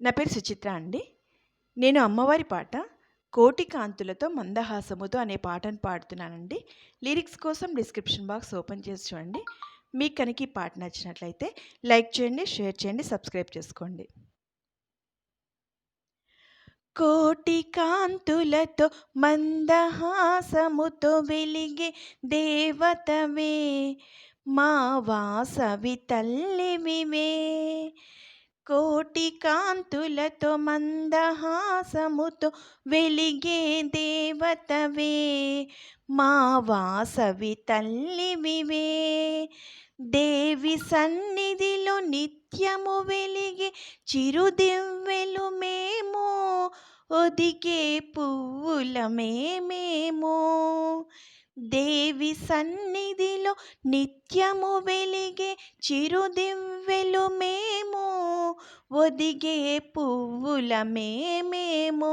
నా పేరు సుచిత్ర అండి. నేను అమ్మవారి పాట 'కోటి కాంతులతో మందహాసముతో' అనే పాటను పాడుతున్నానండి. లిరిక్స్ కోసం డిస్క్రిప్షన్ బాక్స్ ఓపెన్ చేసి చూడండి. మీకు కనుక ఈ పాట నచ్చినట్లయితే లైక్ చేయండి, షేర్ చేయండి, సబ్స్క్రైబ్ చేసుకోండి. కోటి కాంతులతో మందహాసముతో వెలిగే దేవతవే మా వాసవి తల్లివివే కోటి కాంతులతో మందహాసముతో వెలిగే దేవతవే మా వాసవి తల్లివివే. దేవి సన్నిధిలో నిత్యము వెలిగే చిరుదివ్వెలు మేము ఒదిగే పువ్వులమే మేము దేవి సన్నిధిలో నిత్యము వెలిగే చిరుదివ్వెలు మేము ఒదిగే పువ్వులమే మేము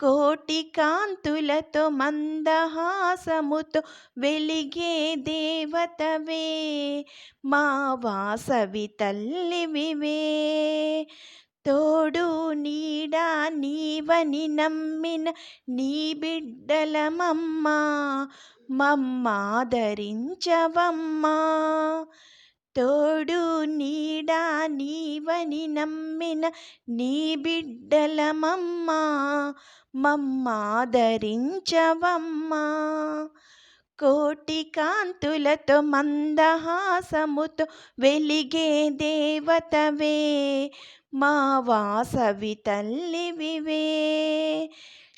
కోటి కాంతులతో మందహాసముతో వెలిగే దేవతవే మా వాసవి తల్లివివే. తోడు నీడా నీవని నమ్మిన నీ బిడ్డలమమ్మా మమ్మాదరించవమ్మా. తోడు నీడా నీవని నమ్మిన నీ బిడ్డలమమ్మా మమ్మాదరించవమ్మా. కోటి కాంతులతో మందహాసముతో వెలిగే దేవతవే మా వాసవి తల్లివివే.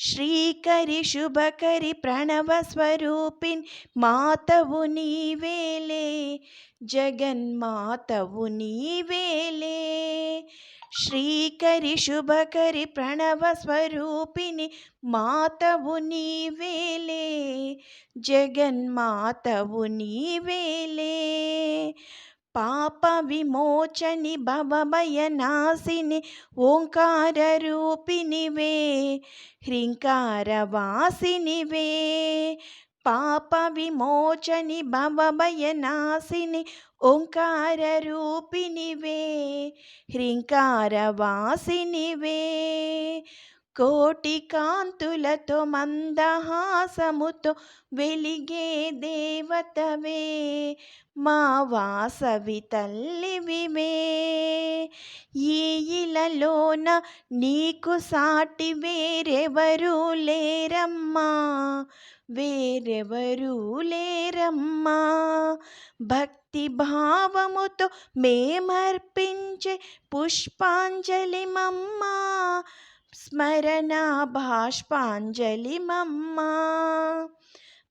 శ్రీకరి శుభకరి ప్రణవ స్వరూపిన్ మాతవు నీవేలే జగన్మాతవు నీవేలే. శ్రీకరి శుభకరి ప్రణవ స్వరూపిణి మాతవు నీవేలే జగన్మాతవు నీవేలే. పాప విమోచని భవభయనాశిని ఓంకార రూపినివే హ్రీంకారవాసినివే. పాప విమోచని భవభయనాశిని ఓంకార రూపినివే హ్రీంకారవాసినివే. కోటి కాంతులతో మందహాసముతో వెలిగే దేవతవే మా వాసవి తల్లివివే. ఈ ఇలలోన నీకు సాటి వేరెవరూ లేరమ్మా వేరెవరూ లేరమ్మా. భక్తి భావముతో మేమర్పించే పుష్పాంజలి మమ్మా స్మరణా భాష్పాంజలి మమ్మ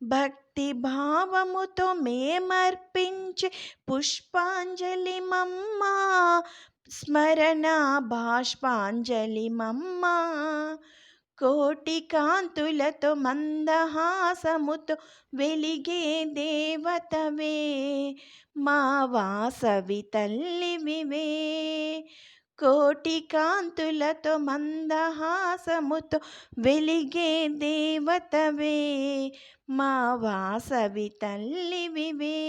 భక్తి భావముతో మేమర్పించే పుష్పాంజలి మమ్మా స్మరణ బాష్పాంజలి మమ్మా కోటి కాంతులతో మందహాసముతో వెలిగే దేవతవే. మా వాసవి తల్లివివే. కోటి కాంతులతో మందహాసముతో వెలిగే దేవతవే మా వాసవి తల్లివివే.